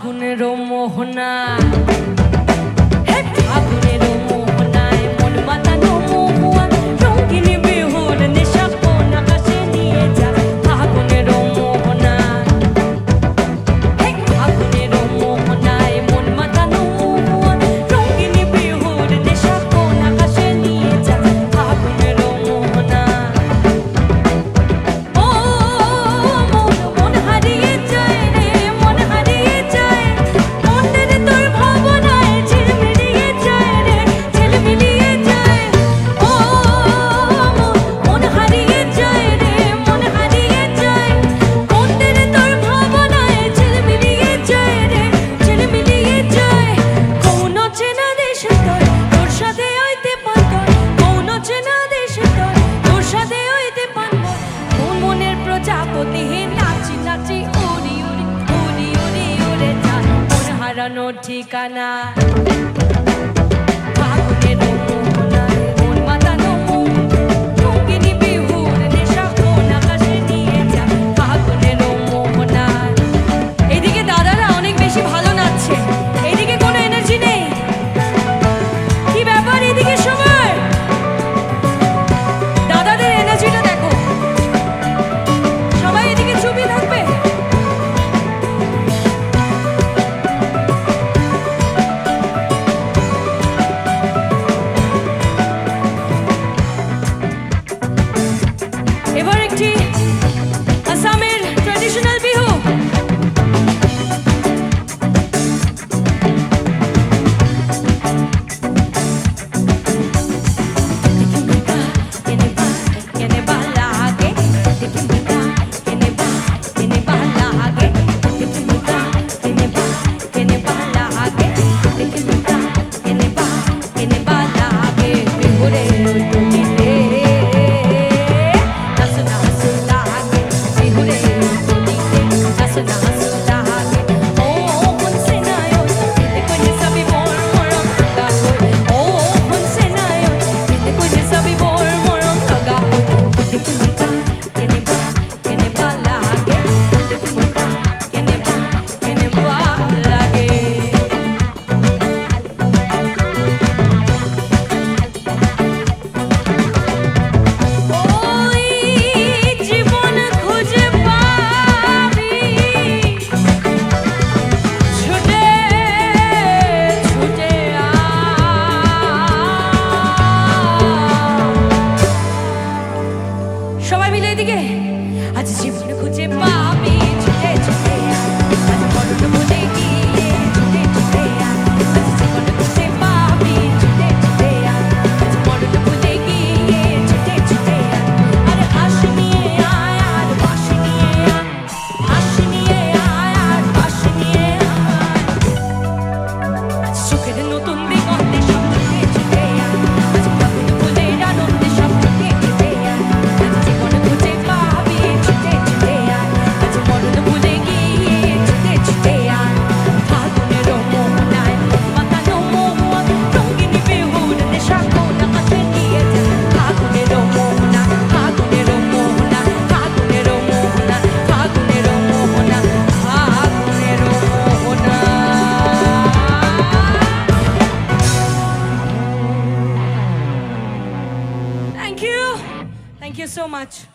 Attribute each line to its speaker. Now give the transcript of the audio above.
Speaker 1: ফাগুনের মোহনা। ফাগুন হারানো ঠিকানা। tonight. আজ জীবন খুঁজে পাবি ছুটে ছুটে আজ বড় বলে গিয়ে ছুটে ছুটে আজ জীবন খুঁজে পাবি ছুটে ছুটে আজ বড় বলে গিয়ে ছুটে ছুটে আর হাস নিয়ে আয় আর বাস নিয়ে আয়, হাস নিয়ে আয় আর বাস নতুন Thank you so much.